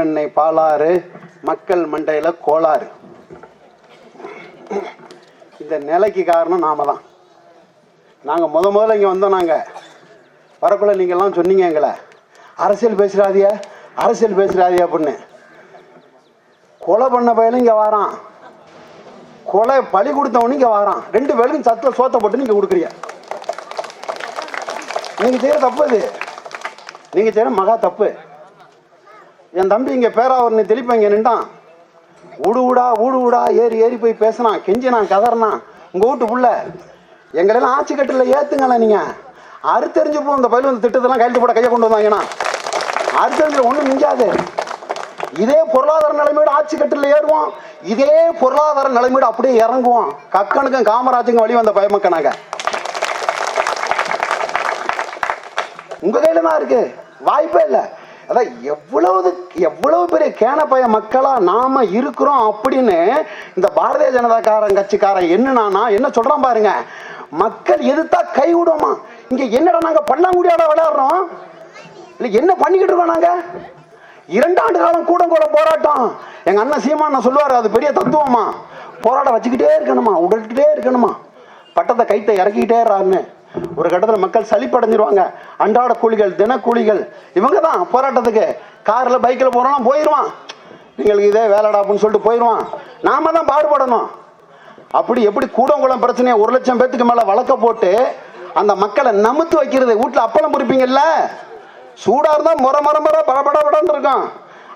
தென்பெண்ணை பாலாறு மக்கள் மண்டையில் கோளாறு. இந்த நிலைக்கு காரணம் நாம தான். நாங்கள் முத முதல்ல இங்கே வந்தோம் நாங்கள் வரக்குள்ள நீங்கள்லாம் சொன்னீங்க எங்களை. அரசியல் பேசுகிறாதிய அரசியல் பேசுகிறாதிய அப்படின்னு. கொலை பண்ண பையனும் இங்கே வாரான். கொலை பழி கொடுத்தவனும் இங்கே வாரான். ரெண்டு பேருக்கும் சத்துல சோத்த போட்டு நீங்கள் கொடுக்குறீங்க. நீங்கள் செய்கிற தப்பு அது. நீங்கள் செய்கிற மகா தப்பு. என் தம்பி இங்கே பேராவரணி தெளிப்பா இங்கே நின்றான். ஊடு ஊடா ஊடு ஊடா ஏறி ஏறி போய் பேசினான் கெஞ்சினான் கதறினான். உங்கள் வீட்டு புள்ள. எங்களெல்லாம் ஆட்சி கட்டில் ஏற்றுங்களே நீங்கள் அறுத்தறிஞ்சு போ இந்த பயில் வந்து திட்டத்தெல்லாம் கையெழுத்து போட கையை கொண்டு வந்தாங்கன்னா அறுத்தறிஞ்சு ஒன்றும் மிஞ்சாது. இதே பொருளாதார நிலைமையோட ஆட்சி கட்டில் ஏறுவோம். இதே பொருளாதார நிலைமையோட அப்படியே இறங்குவோம். கக்கனுக்கும் காமராஜுக்கும் வழி வந்த பயமக்கனாக. உங்கள் கையில் தான் இருக்குது வாய்ப்பே இல்லை. அதான் எவ்வளவு எவ்வளவு பெரிய கேனப்பய மக்களா நாம இருக்கிறோம் அப்படின்னு இந்த பாரதிய ஜனதாக்காரன் கட்சிக்காரன் என்னன்னா என்ன சொல்றான் பாருங்க. மக்கள் எதிர்த்தா கை விடுவோமா? இங்க என்னடா நாங்க பல்லாங்குடியாட விளையாடுறோம்? இல்லை என்ன பண்ணிக்கிட்டு இருக்கோம் நாங்க? இரண்டாண்டு காலம் கூடங்குளம் போராட்டம். எங்க அண்ணன் சீமான சொல்லுவாரு அது பெரிய தத்துவமா? போராட்டம் வச்சுக்கிட்டே இருக்கணுமா? உடல்கிட்டே இருக்கணுமா? பட்டத்தை கைத்தை இறக்கிக்கிட்டே இருறாருன்னு. ஒரு கட்டத்தில் மக்கள் சளிப்படைஞ்சிருவாங்க. அன்றாட கூலிகள் தினக்கூலிகள் இவங்க தான் போராட்டத்துக்கு. காரில் பைக்கில் போகிறோம் போயிடுவான் எங்களுக்கு இதே வேலைடா அப்படின்னு சொல்லிட்டு போயிடுவான் நாம தான் பாடுபடணும். அப்படி எப்படி கூடங்குளம் பிரச்சனையை ஒரு லட்சம் பேத்துக்கு மேலே வழக்க போட்டு அந்த மக்களை நமுத்து வைக்கிறது? வீட்டில் அப்பளம் பிடிப்பீங்கல்ல சூடாக இருந்தால் முறை முறை முறை படபட படன்னு இருக்கும்.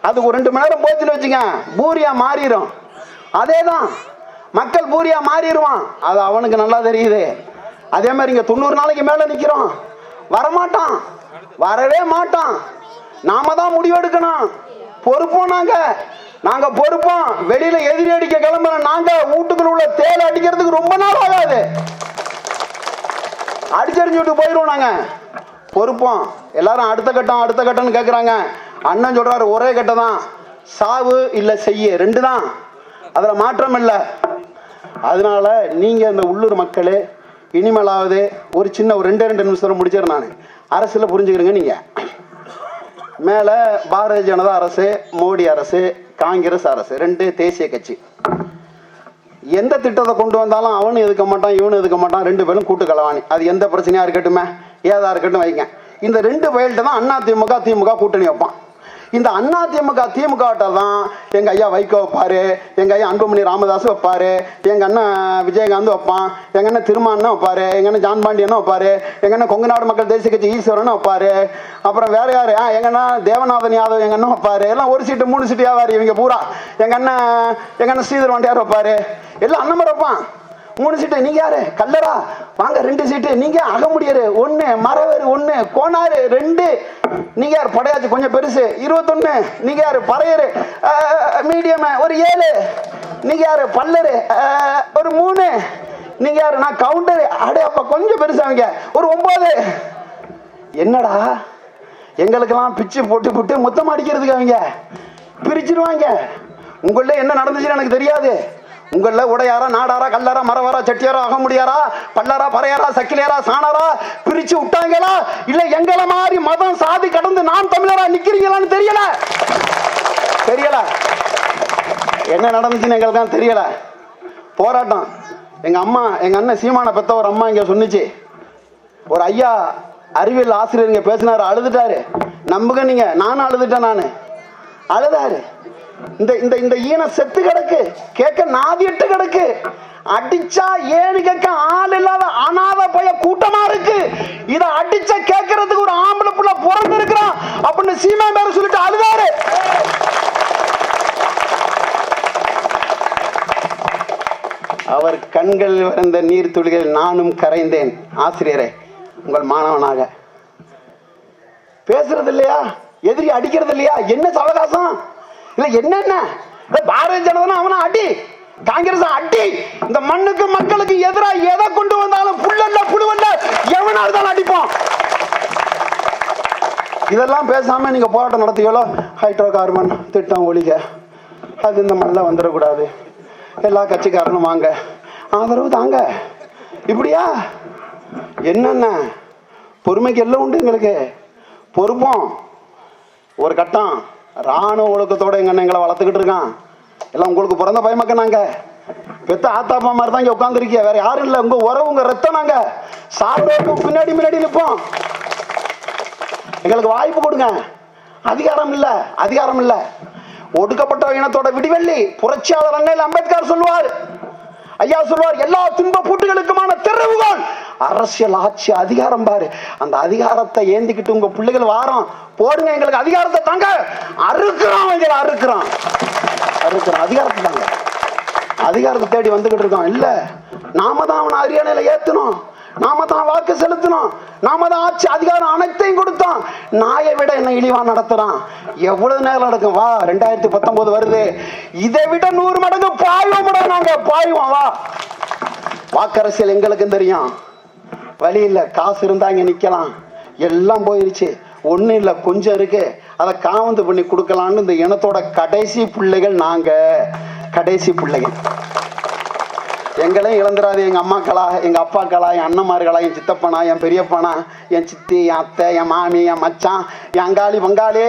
அது ஒரு ரெண்டு மணி நேரம் போச்சுன்னு வச்சுங்க பூரியா மாறிடும் அதே தான் மக்கள் பூரியா மாறிடுவான் அது அவனுக்கு நல்லா தெரியுது. அதே மாதிரி இங்கே தொண்ணூறு நாளைக்கு மேலே நிற்கிறோம் வரமாட்டான். வரவே மாட்டான். நாம தான் முடிவெடுக்கணும். பொறுப்போம் நாங்க. நாங்க பொறுப்போம். வெளியில எதிரி அடிக்க கிளம்புற நாங்க வீட்டுக்குள்ள உள்ள தேல் அடிக்கிறதுக்கு ரொம்ப நாள் ஆகாது. அடிச்சரிஞ்சு விட்டு போயிடுவோம் நாங்க. பொறுப்போம். எல்லாரும் அடுத்த கட்டம் அடுத்த கட்டம்னு கேட்குறாங்க அண்ணன் சொல்றாரு ஒரே கட்டம் தான். சாவு இல்லை செய்ய. ரெண்டு தான். அதில் மாற்றம் இல்லை. அதனால நீங்க இந்த உள்ளூர் மக்களே இனிமேலாவது ஒரு சின்ன ஒரு ரெண்டே ரெண்டு நிமிஷம் முடிச்சிடுறேன் நான். அரசில் புரிஞ்சுக்கிறேங்க நீங்கள் மேலே பாரதிய ஜனதா அரசு மோடி அரசு காங்கிரஸ் அரசு ரெண்டு தேசிய கட்சி. எந்த திட்டத்தை கொண்டு வந்தாலும் அவனும் எதுக்க மாட்டான் இவனும் எதுக்க மாட்டான் ரெண்டு பேரும் கூட்டு கலவாணி. அது எந்த பிரச்சனையாக இருக்கட்டுமே ஏதா இருக்கட்டும் வைங்க. இந்த ரெண்டு வயல்கிட்ட தான் அண்ணா திமுக திமுக கூட்டணி வைப்பான். இந்த அண்ணா திமுக திமுக தான் எங்க ஐயா வைகோ வைப்பாரு எங்க ஐயா அன்புமணி ராமதாஸ் வைப்பாரு எங்க அண்ணன் விஜயகாந்த் வைப்பான் எங்க அண்ணன் திருமான் வைப்பாரு எங்க அண்ணன் ஜான் பாண்டியன் வைப்பாரு எங்க அண்ணன் கொங்குநாடு மக்கள் தேசிய கட்சி ஈஸ்வரன் வைப்பாரு அப்புறம் வேற யாரு? ஆ, எங்க தேவநாதன் யாதவ் எங்க அண்ணன் வைப்பாரு எல்லாம் ஒரு சீட்டு மூணு சீட்டு வியாபாரி இவங்க பூரா. எங்க அண்ணன் எங்க அண்ணன் ஸ்ரீதர் வண்டியார் வைப்பாரு. எல்லாம் அண்ணன் மாதிரி வைப்பான். மூணு சீட்டு நீங்க யாரு? கல்லரா வாங்க ரெண்டு சீட்டு நீங்க அகமுடியரு ஒண்ணு மரவேறு ஒண்ணு கோனாரு ரெண்டு. நீங்க யார் படையாச்சு கொஞ்சம் பெருசு. இருபத்தொன்னு. நீங்க யாரு பறையரு மீடியம் ஒரு ஏழு. நீங்க யாரு பல்லரு ஒரு மூணு. நீங்க யாரு நான் கவுண்டரு அடே அப்ப கொஞ்சம் பெருசாங்க ஒரு ஒன்பது என்னடா? எங்களுக்கெல்லாம் பிச்சு போட்டு போட்டு மொத்தம் அடிக்கிறதுக்கு அவங்க. பிரிச்சிருவாங்க. உங்கள்ட்ட என்ன நடந்துச்சுன்னு எனக்கு தெரியாது. உங்கள உடையாரா நாடாரா கல்லாரா மரவாரா செட்டியாரா அகமுடியாரா பல்லாரா பறையாரா சக்கிலியாரா சாணாரா பிரிச்சு விட்டாங்களா? இல்ல எங்களை மாதிரி மதம் சாதி கடந்து நான் தமிழரா நிக்கிறீங்களான்னு தெரியல. தெரியல. என்ன நடந்துச்சுன்னு எங்களுக்கு தான் தெரியல. போராட்டம். எங்க அம்மா எங்க அண்ணன் சீமான பெத்த ஒரு அம்மா இங்க சொன்னுச்சு. ஒரு ஐயா அறிவியல் ஆசிரியர் இங்க பேசினாரு அழுதுட்டாரு. நம்புக நீங்க நானும் அழுதுட்டேன் நானு. அழுதாரு. இந்த இந்த இந்த ஈன செத்து கிடக்கு. கேட்க நாதிட்டு கிடக்கு. அடிச்சா ஏன்னு கேட்க ஆள் இல்லாத அனாத பய கூட்டமா இருக்கு. இத அடிச்சா கேட்கறதுக்கு ஒரு ஆம்பளை புள்ள பிறந்து இருக்கிறான் அப்படின்னு சீமா மேல சொல்லிட்டு அழுதாரு. அவர் கண்கள் வந்த நீர் துளிகள் நானும் கரைந்தேன். ஆசிரியரே உங்கள் மாணவனாக. பேசுறது இல்லையா? எதிரி அடிக்கிறது இல்லையா? என்ன சவகாசம்? இல்ல என்னென்ன? இல்ல பாரதிய ஜனதா அவனை அடி? காங்கிரஸ் அடி? இந்த மண்ணுக்கு மக்களுக்கு எதிராக எதை கொண்டு வந்தாலும் புள்ளல்ல புழுவல்ல எவனா இருந்தாலும் அடிப்போம் இதெல்லாம் பேசாம நீங்க போராட்டம் நடத்தியோலோ? ஹைட்ரோ கார்பன் திட்டம் ஒழிக. அது இந்த மண்ணில் வந்துடக்கூடாது. எல்லா கட்சிக்காரனும் வாங்க. ஆதரவு தாங்க. இப்படியா? என்னென்ன? பொறுமைக்கு எல்லாம் உண்டு எங்களுக்கு. பொறுப்போம். ஒரு கட்டம். ராணுவ ஒழுக்கத்தோட எங்க அண்ணன் எங்களை வளர்த்துக்கிட்டு இருக்கான். எல்லாம் உங்களுக்கு பிறந்த பயமக்க நாங்க. பெத்த ஆத்தாப்பா மாதிரி தான் இங்கே உட்காந்துருக்கிய வேற யாரும் இல்ல. உங்க உறவு உங்க ரத்தம் நாங்க. சாப்பிட பின்னாடி முன்னாடி நிற்போம் எங்களுக்கு வாய்ப்பு கொடுங்க. அதிகாரம் இல்ல. அதிகாரம் இல்ல. ஒடுக்கப்பட்ட இனத்தோட விடிவெள்ளி புரட்சியாளர் அண்ணல் அம்பேத்கர் சொல்லுவார். ஐயா சொல்லுவார் எல்லா துன்ப பூட்டுகளுக்குமான திறவுகோல் அரசியல் ஆட்சி அதிகாரம் பாரு. அந்த அதிகாரத்தை ஏந்திக்கிட்டு உங்க பிள்ளைகள் வாரம் போடுங்க எங்களுக்கு அதிகாரத்தை தாங்க. அறுக்கிறோம் எங்களை அறுக்கிறோம் அறுக்கிறோம் அதிகாரத்தை தாங்க. அதிகாரத்தை தேடி வந்துகிட்டு இருக்கோம் இல்ல நாம தான் அவனை அரியணையில ஏத்தணும். நாம தான் வாக்கு செலுத்தணும். நாம தான் ஆட்சி அதிகாரம் அனைத்தையும் கொடுத்தோம் நாயை விட என்ன இழிவா நடத்துறான்? எவ்வளவு நேரம் நடக்கும்? வா ரெண்டாயிரத்தி பத்தொன்பது வருது. இதை விட நூறு மடங்கு பாய்வோம் நாங்க பாய்வோம். வா. வாக்கரசியல் எங்களுக்கும் தெரியும். வழி காசு இருந்தா இங்கே நிற்கலாம் எல்லாம் போயிருச்சு. ஒன்றும் இல்லை கொஞ்சம் இருக்கு. அதை காவந்து பண்ணி கொடுக்கலான்னு இந்த இனத்தோட கடைசி பிள்ளைகள் நாங்கள் கடைசி பிள்ளைகள். எங்களையும் இழந்துடாது எங்கள் அம்மாக்களா எங்கள் அப்பாக்களா என் அண்ணன்மார்களா என் சித்தப்பனா என் பெரியப்பனா என் சித்தி என் அத்தை என் மாமி என் மச்சான் என் அங்காளி பங்காளி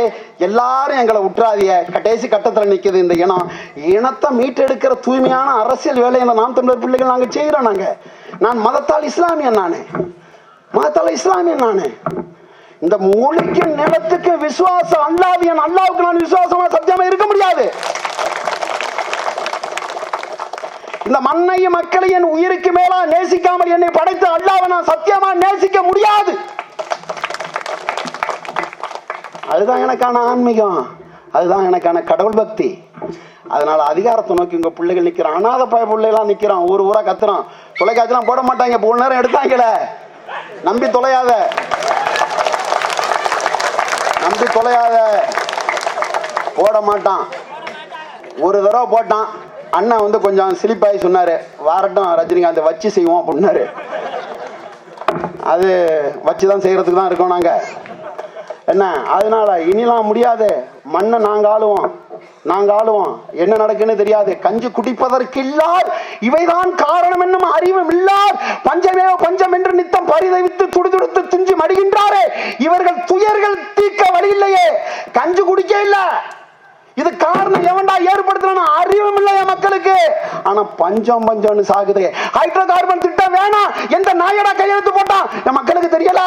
எல்லாரும் எங்களை விட்டுறாதிய கடைசி கட்டத்தில் நிற்கிது இந்த இனம். இனத்தை மீட்டெடுக்கிற தூய்மையான அரசியல் வேலையை நாம் தமிழர் பிள்ளைகள் நாங்கள் செய்கிறோம் நாங்கள் நான் மதத்தால் இஸ்லாமியன் நானு. மதத்தால் இஸ்லாமியன் நானு. இந்த மொழிக்கு நிலத்துக்கு விசுவாசம் அல்லாவியன் அல்லாவுக்கு நான் விசுவாசமா சத்தியமா இருக்க முடியாது. இந்த மண்ணையும் மக்களையும் என் உயிருக்கு மேலா நேசிக்காமல் என்னை படைத்த அல்லாவை நான் சத்தியமா நேசிக்க முடியாது. அதுதான் எனக்கான ஆன்மீகம். அதுதான் எனக்கான கடவுள் பக்தி. அதனால அதிகாரத்தை நோக்கி உங்க பிள்ளைகள் நிக்கிறான் அனாத பய பிள்ளைலாம் நிக்கிறான். ஊர் ஊரா கத்துறான். தொலைக்காட்சிலாம் போட மாட்டாங்க. இப்போ நேரம் எடுத்தாங்கல நம்பி தொலையாத. நம்பி தொலையாத. போட மாட்டான். ஒரு தடவை போட்டான். அண்ணா வந்து கொஞ்சம் சிலிப்பாகி சொன்னார் வாரட்டும் ரஜினிகாந்த் வச்சு செய்வோம் அப்படின்னாரு. அது வச்சு தான் செய்யறதுக்கு தான் இருக்கோம் நாங்க. என்ன? அதனால இனிலாம் முடியாது. மண்ணை நாங்கள் ஆளுவோம் நாங்கள் ஆளுவோம் என்ன நடக்குன்னு தெரியாது. கஞ்சி குடிப்பதற்கு இல்லார் இவைதான் காரணம் என்னும் அறிவும் இல்லார். பஞ்சமே பஞ்சம் என்று நித்தம் பரிதவித்து துடிதுடுத்து துஞ்சி மடிகின்றாரே. இவர்கள் துயர்கள் தீர்க்க வழி இல்லையே. கஞ்சி குடிக்க இல்லை. இது காரணம் எவன்டா ஏற்படுத்தணும் அறிவும் இல்லை என் மக்களுக்கு. ஆனா பஞ்சம் பஞ்சம்னு சாகுது ஹைட்ரோ கார்பன் திட்டம் வேணாம். எந்த நாயடா கையெழுத்து போட்டான்? என் மக்களுக்கு தெரியல.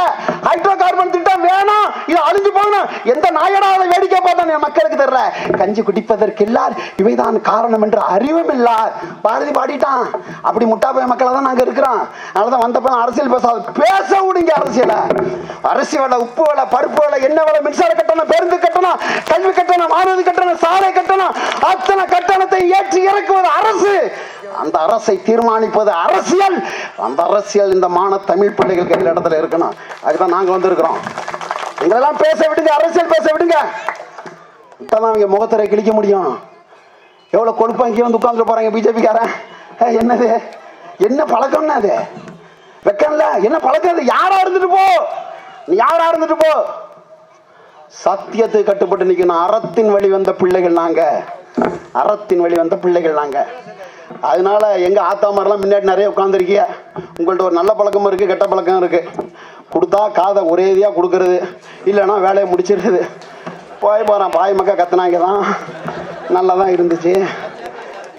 ஹைட்ரோ கார்பன் திட்டம் வேணாம். இது அழிஞ்சு போகணும் எந்த நாயடா அதை வேடிக்கை பார்த்தான் என் மக்களுக்கு தெரியல. கஞ்சி குடிப்பதற்கு இல்லார் இவைதான் காரணம் என்று அறிவும் இல்லார். பாரதி பாடிட்டான். அப்படி முட்டா போய் மக்களா தான் நாங்க இருக்கிறோம். அதனாலதான் வந்தப்ப அரசியல் பேசாத. பேச விடுங்க அரசியல. அரிசி வேலை உப்பு வேலை பருப்பு வேலை என்ன வேலை மின்சார கட்டணம் பேருந்து கட்டணம் கல்வி கட்டணம் மாணவி கட்டணம் சாலை கட்டணம் அத்தனை கட்டணத்தை ஏற்றி இறக்குவது அரசு. அந்த அரசை தீர்மானிப்பது அரசியல். அந்த அரசியல் இந்த மான தமிழ் பிள்ளைகள் கையில் இடத்துல இருக்கணும். அதுதான் நாங்கள் வந்திருக்கிறோம். எங்களெல்லாம் பேச விடுங்க அரசியல் பேச விடுங்க. இப்பதான் அவங்க முகத்தரை கிழிக்க முடியும். எவ்வளவு கொழுப்பா இங்கே வந்து உட்காந்துட்டு போறாங்க பிஜேபிக்காரன்? என்னது? என்ன பழக்கம்னா அது? வெக்கம்ல? என்ன பழக்கம் அது? யாரா இருந்துட்டு போ. நீ யாரா இருந்துட்டு போ. சத்தியத்துக்கு கட்டுப்பட்டு நிற்கணும் அறத்தின் வழி வந்த பிள்ளைகள் நாங்க. அறத்தின் வழி வந்த பிள்ளைகள் நாங்க. அதனால எங்கள் ஆத்தா மாதிரிலாம் முன்னாடி நிறைய உட்காந்துருக்கீங்க உங்கள்கிட்ட ஒரு நல்ல பழக்கமும் இருக்குது கெட்ட பழக்கம் இருக்குது கொடுத்தா காதை ஒரேதியாக கொடுக்கறது. இல்லைன்னா வேலையை முடிச்சிடுறது. போய் போகிறான் பாய் மக்கா கத்துனாங்க தான். நல்லா தான் இருந்துச்சு.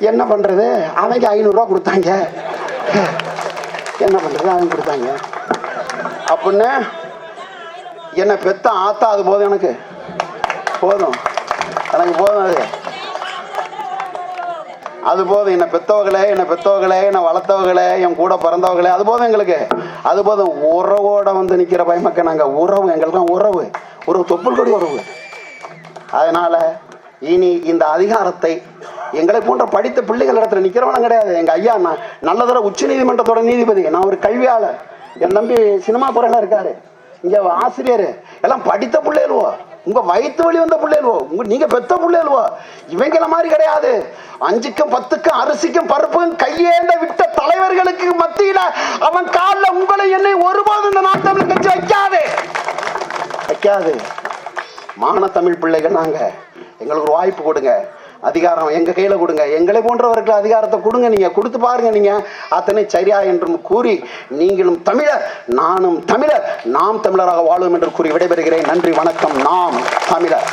என்ன பண்ணுறது அவங்க ஐநூறுரூவா கொடுத்தாங்க. என்ன பண்ணுறது அவங்க கொடுத்தாங்க. அப்படின்னு என்னை பெத்த ஆத்தா அது போதும் எனக்கு? போதும். எனக்கு போதும் அது. அது போதும் என்னை பெத்தவர்களே என்னை பெத்தவர்களே என்னை வளர்த்தவங்களே என் கூட பிறந்தவர்களே அது போதும் எங்களுக்கு. அது போதும் உறவோட வந்து நிற்கிற பயமக்க நாங்கள் உறவு எங்களுக்கு உறவு ஒரு தொப்புள் கொடி உறவு. அதனால இனி இந்த அதிகாரத்தை எங்களை போன்ற படித்த பிள்ளைகள் இடத்துல நிற்கிறவனும் கிடையாது. எங்கள் ஐயா நான் நல்லதர உச்ச நீதிமன்றத்தோட நீதிபதி நான் ஒரு கல்வியாளர். என் தம்பி சினிமா புறையில இருக்காரு. இங்கே ஆசிரியர். எல்லாம் படித்த பிள்ளைகளுவோ உங்க வயிற்று வழி வந்த பிள்ளைகளுவோ உங்க நீங்க பெத்த பிள்ளைகளுவோ இவங்கள மாதிரி கிடையாது. அஞ்சுக்கும் பத்துக்கும் அரிசிக்கும் பருப்புக்கும் கையேந்த விட்ட தலைவர்களுக்கு மத்தியில அவன் காலில் உங்களை என்னை ஒருபோதும் இந்த நாட்டமிழ் கட்சி வைக்காது. வைக்காது. மான தமிழ் பிள்ளைகள் நாங்க. எங்களுக்கு ஒரு வாய்ப்பு கொடுங்க. அதிகாரம் எங்கள் கையில் கொடுங்க. எங்களை போன்றவர்கள் அதிகாரத்தை கொடுங்க நீங்கள் கொடுத்து பாருங்க நீங்கள் அத்தனை சரியா என்றும் கூறி நீங்களும் தமிழர் நானும் தமிழர் நாம் தமிழராக வாழும் என்று கூறி விடைபெறுகிறேன். நன்றி வணக்கம். நாம் தமிழர்.